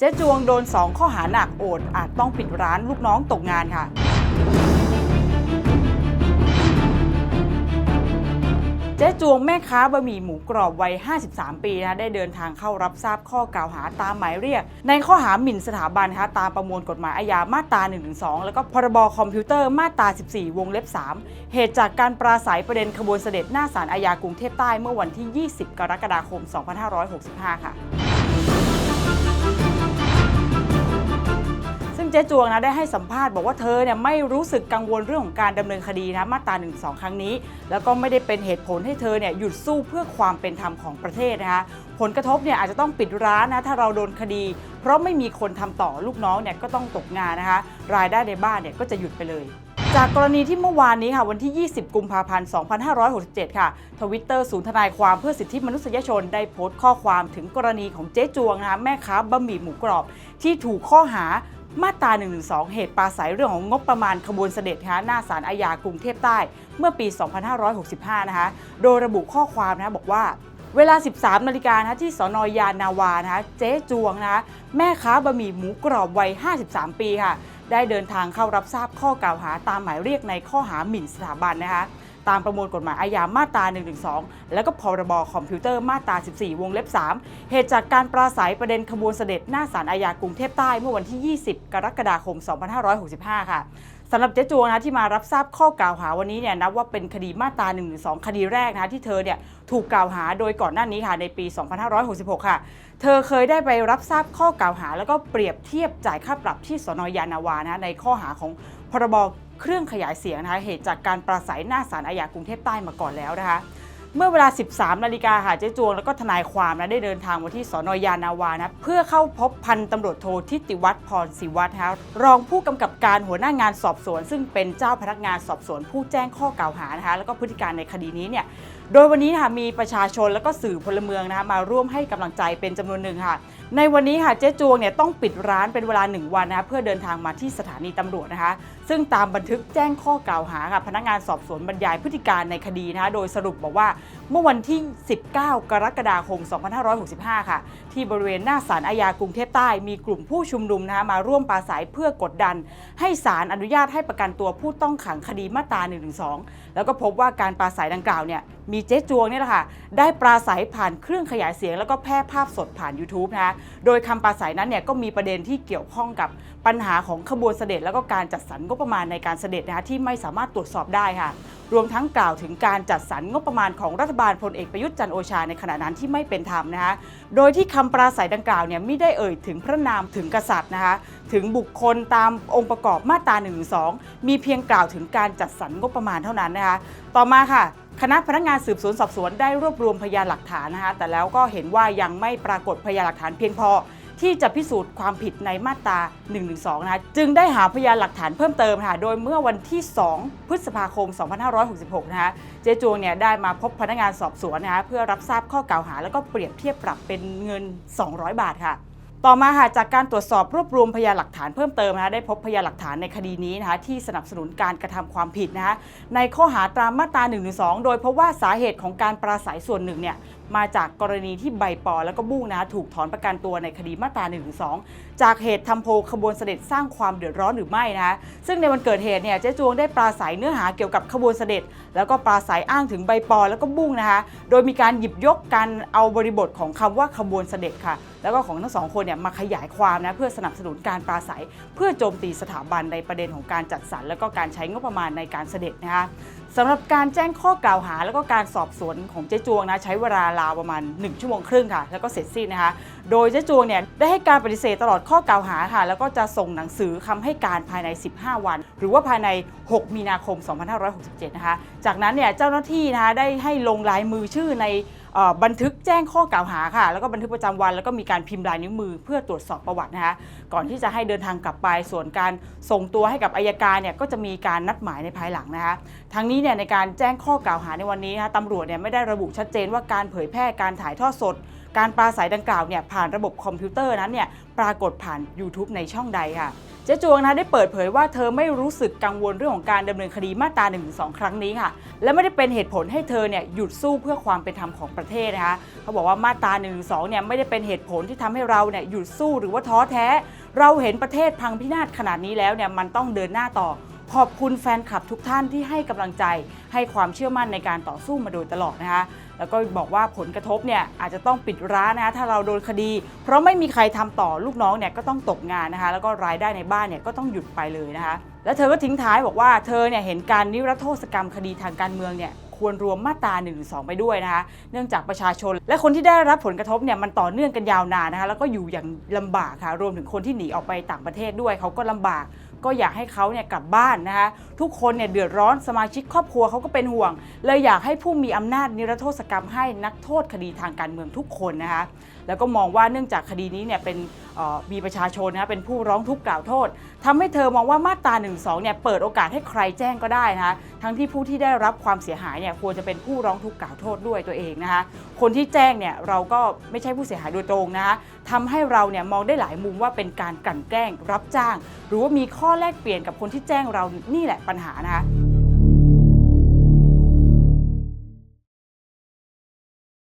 เจ๊จวงโดน 2 ข้อหาหนักโอดอาจต้องปิดร้านลูกน้องตกงานค่ะ เจ๊จวงแม่ค้าบะหมี่หมูกรอบวัย 53 ปีนะได้เดินทางเข้ารับทราบข้อกล่าวหาตามหมายเรียก ในข้อหาหมิ่นสถาบันนะคะตามประมวลกฎหมายอาญามาตรา 112 แล้วก็พรบคอมพิวเตอร์มาตรา 14 วงเล็บ 3 เหตุจากการปราศัยประเด็นขบวนเสด็จหน้าศาลอาญากรุงเทพใต้เมื่อวันที่ 20 กรกฎาคม 2565 ค่ะ เจ๊จวงนะได้ให้สัมภาษณ์บอกว่าเธอเนี่ยไม่รู้สึกกังวลเรื่องของการดำเนินคดีนะมาตรา1นึครั้งนี้ แล้วก็ไม่ได้เป็นเหตุผลให้เธอเนี่ยหยุดสู้เพื่อความเป็นธรรมของประเทศนะคะผลกระทบเนี่ยอาจจะต้องปิดร้านนะถ้าเราโดนคดี เพราะไม่มีคนทำต่อลูกน้องเนี่ยก็ต้องตกงานนะคะ รายได้ในบ้านเนี่ยก็จะหยุดไปเลยจากกรณีที่เมื่อวานนี้ค่ะวันที่ 20 กุมภาพันธ์ 2567 ค่ะทวิตเตอร์ศูนย์ทนายความเพื่อสิทธิมนุษยชนได้โพสต์ข้อความถึงกรณีของเจ๊จวงนะคะแม่ค้าบะหมี่หมูกรอบ ที่ถูกข้อหา มาตรา112เหตุปราศัยเรื่องของงบประมาณขบวนเสด็จนะคะหน้าศาลอาญากรุงเทพใต้ เมื่อปี 2565 นะคะ โดยระบุข้อความนะคะบอกว่าเวลา 13 นาฬิกานะที่สอนอยานนาวานะคะเจ๊จวงนะคะแม่ค้าบะหมี่หมูกรอบวัย 53 ปีค่ะ ได้เดินทางเข้ารับทราบข้อกล่าวหาตามหมายเรียกในข้อหาหมิ่นสถาบันนะคะ ตามประมวลกฎหมายอาญามาตรา 112 แล้วก็พรบคอมพิวเตอร์มาตรา 14 วงเล็บ 3 เหตุจากการปราศัยประเด็นขบวนเสด็จหน้าศาลอาญากรุงเทพใต้เมื่อวันที่ 20 กรกฎาคม 2565 ค่ะสำหรับเจ๊จวงนะที่มารับทราบข้อกล่าวหาวันนี้เนี่ยนับว่าเป็นคดีมาตรา112คดีแรกนะที่เธอเนี่ยถูกกล่าวหาโดยก่อนหน้านี้ค่ะในปี 2566 ค่ะ เธอเคยได้ไปรับทราบข้อกล่าวหา แล้วก็เปรียบเทียบจ่ายค่าปรับที่สนยานาวานะในข้อหาของพรบ เครื่องขยายเสียงนะคะเหตุจากการปราศัยหน้าศาลอาญากรุงเทพใต้มาก่อนแล้วนะคะเมื่อเวลา 13 นาฬิกาค่ะเจ๊จวง แล้วก็ทนายความนะได้เดินทางมาที่สนยานาวานะเพื่อเข้าพบพันตำรวจโททิติวัฒน์พรศิวัฒน์นะรองผู้กำกับการหัวหน้างานสอบสวน ซึ่งเป็นเจ้าพนักงานสอบสวนผู้แจ้งข้อกล่าวหานะคะแล้วก็พฤติการในคดีนี้เนี่ยโดยวันนี้ค่ะมีประชาชนแล้วก็สื่อพลเมืองนะคะมาร่วมให้กำลังใจเป็นจำนวนหนึ่งค่ะ ในวันนี้ค่ะเจ๊จวงเนี่ยต้องปิดร้านเป็นเวลา 1 วันนะคะเพื่อเดินทางมาที่สถานีตำรวจนะคะ ซึ่งตามบันทึกแจ้งข้อกล่าวหาค่ะพนักงานสอบสวนบรรยายพฤติการในคดีนะคะโดยสรุปบอกว่าเมื่อวันที่ 19 กรกฎาคม 2565 ค่ะ ที่บริเวณหน้าศาลอาญากรุงเทพใต้มีกลุ่มผู้ชุมนุมนะคะมาร่วมปราศัยเพื่อกดดัน ให้ศาลอนุญาตให้ประกันตัวผู้ต้องขังคดีมาตรา 112 แล้วก็พบว่าการปราศัยดังกล่าวเนี่ย มีเจ๊จวงเนี่ยแหละค่ะ ได้ปราศัยผ่านเครื่องขยายเสียง แล้วก็แพร่ภาพสดผ่าน YouTube นะคะโดยคำปราศัยนั้นเนี่ยก็มีประเด็นที่เกี่ยวข้องกับปัญหาของขบวนเสด็จ แล้วก็การจัดสรรงบประมาณในการเสด็จนะคะที่ไม่สามารถตรวจสอบได้ค่ะ รวมทั้งกล่าวถึงการจัดสรรงบประมาณของรัฐบาลพลเอกประยุทธ์จันโอชาในขณะนั้นที่ไม่เป็นธรรมนะคะโดยที่คำปราศัยดังกล่าวเนี่ยไม่ได้เอ่ยถึงพระนามถึงกษัตริย์นะคะถึงบุคคลตามองค์ประกอบมาตรา1นึมีเพียงกล่าวถึงการจัดสรรงบประมาณเท่านั้นนะคะต่อมาค่ะคณะพนักงานสืบสวนสอบสวนได้รวบรวมพยานหลักฐานนะคะแต่แล้วก็เห็นว่ายังไม่ปรากฏพยานหลักฐานเพียงพอ ที่จะพิสูจน์ความผิดในมาตรา 112 นะคะจึงได้หาพยานหลักฐานเพิ่มเติมค่ะโดยเมื่อวันที่ 2 พฤษภาคม 2566 นะคะเจ๊จวงเนี่ยได้มาพบพนักงานสอบสวนนะคะเพื่อรับทราบข้อกล่าวหาแล้วก็เปรียบเทียบปรับเป็นเงิน 200 บาทค่ะ ต่อมาค่ะจากการตรวจสอบรวบรวมพยานหลักฐานเพิ่มเติมนะคะได้พบพยานหลักฐานในคดีนี้นะคะที่สนับสนุนการกระทำความผิดนะคะในข้อหาตามมาตรา1นึโดยเพราะว่าสาเหตุของการปราศัยส่วนหนึ่งเนี่ยมาจากกรณีที่ใบปอแล้วก็บุ้งนะถูกถอนประกันตัวในคดีมาตรา1นึจากเหตุทำโพลขบวนเสด็จสร้างความเดือดร้อนหรือไม่นะคะซึ่งในวันเกิดเหตุเนี่ยเจ๊จวงได้ปราศัยเนื้อหาเกี่ยวกับขบวนเสด็จ แล้วก็ปราศัยอ้างถึงใบปอแล้วก็บุ้งนะคะโดยมีการหยิบยกการเอาบริบทของคำว่าขบวนเสด็จค่ะ แล้วก็ของทั้งสองคนเนี่ยมาขยายความนะเพื่อสนับสนุนการปราศัย เพื่อโจมตีสถาบันในประเด็นของการจัดสรรแล้วก็การใช้งบประมาณในการเสด็จนะคะสำหรับการแจ้งข้อกล่าวหา แล้วก็การสอบสวนของเจ๊จวงนะใช้เวลาราวประมาณ 1 ชั่วโมงครึ่งค่ะ แล้วก็เสร็จสิ้นนะคะ โดยเจ๊จวงเนี่ยได้ให้การปฏิเสธตลอดข้อกล่าวหาค่ะ แล้วก็จะส่งหนังสือคำให้การภายใน 15 วัน หรือว่าภายใน 6 มีนาคม 2567 นะคะ จากนั้นเนี่ยเจ้าหน้าที่นะคะได้ให้ลงลายมือชื่อใน บันทึกแจ้งข้อกล่าวหาค่ะ แล้วก็บันทึกประจำวัน แล้วก็มีการพิมพ์ลายนิ้วมือเพื่อตรวจสอบประวัตินะคะ ก่อนที่จะให้เดินทางกลับไปส่วนการส่งตัวให้กับอายการเนี่ยก็จะมีการนัดหมายในภายหลังนะคะ ทั้งนี้เนี่ยในการแจ้งข้อกล่าวหาในวันนี้นะคะตำรวจเนี่ยไม่ได้ระบุชัดเจนว่าการเผยแพร่การถ่ายทอดสด การปราศัยดังกล่าวเนี่ยผ่านระบบคอมพิวเตอร์นั้นเนี่ยปรากฏผ่าน YouTube ในช่องใดค่ะ จ๊จวงนะได้เปิดเผยว่าเธอไม่รู้สึกกังวลเรื่องของการดำเนินคดีมาตรา1นึครั้งนี้ค่ะ และไม่ได้เป็นเหตุผลให้เธอเนี่ยหยุดสู้เพื่อความเป็นธรรมของประเทศนะคะเขาบอกว่ามาตรา1นึเนี่ยไม่ได้เป็นเหตุผลที่ทำให้เราเนี่ยหยุดสู้หรือว่าท้อแท้ เราเห็นประเทศพังพินาศขนาดนี้แล้วเนี่ยมันต้องเดินหน้าต่อ ขอบคุณแฟนคลับทุกท่านที่ให้กำลังใจ ให้ความเชื่อมั่นในการต่อสู้มาโดยตลอดนะคะ แล้วก็บอกว่าผลกระทบเนี่ยอาจจะต้องปิดร้านนะคะถ้าเราโดนคดี เพราะไม่มีใครทำต่อลูกน้องเนี่ยก็ต้องตกงานนะคะ แล้วก็รายได้ในบ้านเนี่ยก็ต้องหยุดไปเลยนะคะ แล้วเธอก็ทิ้งท้ายบอกว่าเธอเนี่ยเห็นการนิรโทษกรรมคดีทางการเมืองเนี่ยควรรวมมาตรา1นึไปด้วยนะคะ เนื่องจากประชาชน และคนที่ได้รับผลกระทบเนี่ยมันต่อเนื่องกันยาวนานนะคะ แล้วก็อยู่อย่างลำบากค่ะ รวมถึงคนที่หนีออกไปต่างประเทศด้วยเขาก็ลำบาก ก็อยากให้เขาเนี่ยกลับบ้านนะคะทุกคนเนี่ยเดือดร้อนสมาชิกครอบครัวเขาก็เป็นห่วง เลยอยากให้ผู้มีอำนาจนิรโทษกรรมให้นักโทษคดีทางการเมืองทุกคนนะคะแล้วก็มองว่าเนื่องจากคดีนี้เนี่ยเป็นมีประชาชนนะคะเป็นผู้ร้องทุกข์กล่าวโทษทำให้เธอมองว่ามาตรา1นึเนี่ยเปิดโอกาสให้ใครแจ้งก็ได้นะคะทั้งที่ผู้ที่ได้รับความเสียหายเนี่ยควรจะเป็นผู้ร้องทุกข์กล่าวโทษด้วยตัวเองนะคะคนที่แจ้งเนี่ยเราก็ไม่ใช่ผู้เสียหายโดยตรงนะคะ ทำให้เราเนี่ยมองได้หลายมุมว่าเป็นการกลั่นแกล้งรับจ้าง หรือว่ามีข้อแลกเปลี่ยนกับคนที่แจ้งเรานี่แหละปัญหานะคะ